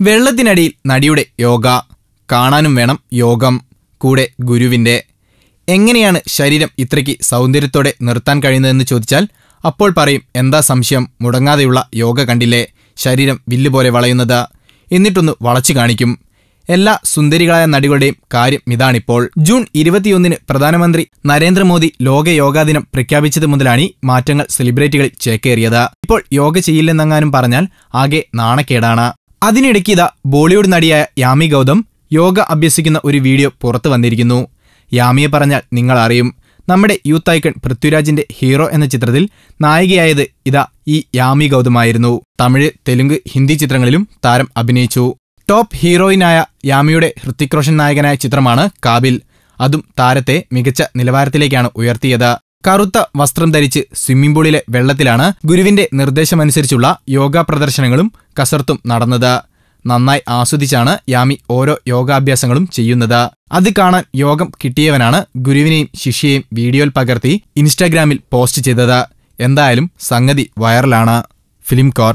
വെള്ളത്തിനടിയിൽ നടിയുടെ യോഗ. കാണാനും വേണം യോഗം. കൂടെ ഗുരുവിന്റെ എങ്ങനെയാണ് ശരീരം ഇത്രയ്ക്ക് സൗന്ദര്യത്തോടെ നിർത്താൻ കഴിയുന്നതെന്ന് ചോദിച്ചാൽ അപ്പോൾ പറയും എന്താ സംശയം? മുടങ്ങാതെയുള്ള യോഗ കണ്ടില്ലേ? ശരീരം വില്ലുപോലെ വളയുന്നത്. എന്നിട്ടൊന്ന് വളച്ചു കാണിക്കും. എല്ലാ സുന്ദരികളായ നടികളുടെയും കാര്യം ഇതാണിപ്പോൾ. ജൂൺ ഇരുപത്തിയൊന്നിന് പ്രധാനമന്ത്രി നരേന്ദ്രമോദി ലോക യോഗാ ദിനം പ്രഖ്യാപിച്ചത് മുതലാണ് മാറ്റങ്ങൾ സെലിബ്രിറ്റികളിൽ ചേക്കേറിയത്. ഇപ്പോൾ യോഗ ചെയ്യില്ലെന്നങ്ങാനും പറഞ്ഞാൽ ആകെ നാണക്കേടാണ്. അതിനിടയ്ക്ക് ഇതാ ബോളിവുഡ് നടിയായ യാമി ഗൗതം യോഗ അഭ്യസിക്കുന്ന ഒരു വീഡിയോ പുറത്തു വന്നിരിക്കുന്നു. യാമിയെ പറഞ്ഞാൽ നിങ്ങൾ അറിയും. നമ്മുടെ യൂത്ത് ഐക്കൺ പൃഥ്വിരാജിന്റെ ഹീറോ എന്ന ചിത്രത്തിൽ നായികയായത് ഇതാ ഈ യാമി ഗൗതമായിരുന്നു. തമിഴ് തെലുങ്ക് ഹിന്ദി ചിത്രങ്ങളിലും താരം അഭിനയിച്ചു. ടോപ്പ് ഹീറോയിനായ യാമിയുടെ ഹൃത്തിക് റോഷൻ നായകനായ ചിത്രമാണ് കാബിൽ. അതും താരത്തെ മികച്ച നിലവാരത്തിലേക്കാണ് ഉയർത്തിയത്. കറുത്ത വസ്ത്രം ധരിച്ച് സ്വിമ്മിംഗ് പൂളിലെ വെള്ളത്തിലാണ് ഗുരുവിന്റെ നിർദ്ദേശമനുസരിച്ചുള്ള യോഗ പ്രദർശനങ്ങളും കസർത്തും നടന്നത്. നന്നായി ആസ്വദിച്ചാണ് യാമി ഓരോ യോഗാഭ്യാസങ്ങളും ചെയ്യുന്നത്. അത് കാണാൻ യോഗം കിട്ടിയവനാണ് ഗുരുവിനെയും ശിഷ്യയെയും വീഡിയോയിൽ പകർത്തി ഇൻസ്റ്റാഗ്രാമിൽ പോസ്റ്റ് ചെയ്തത്. എന്തായാലും സംഗതി വൈറലാണ്. Film core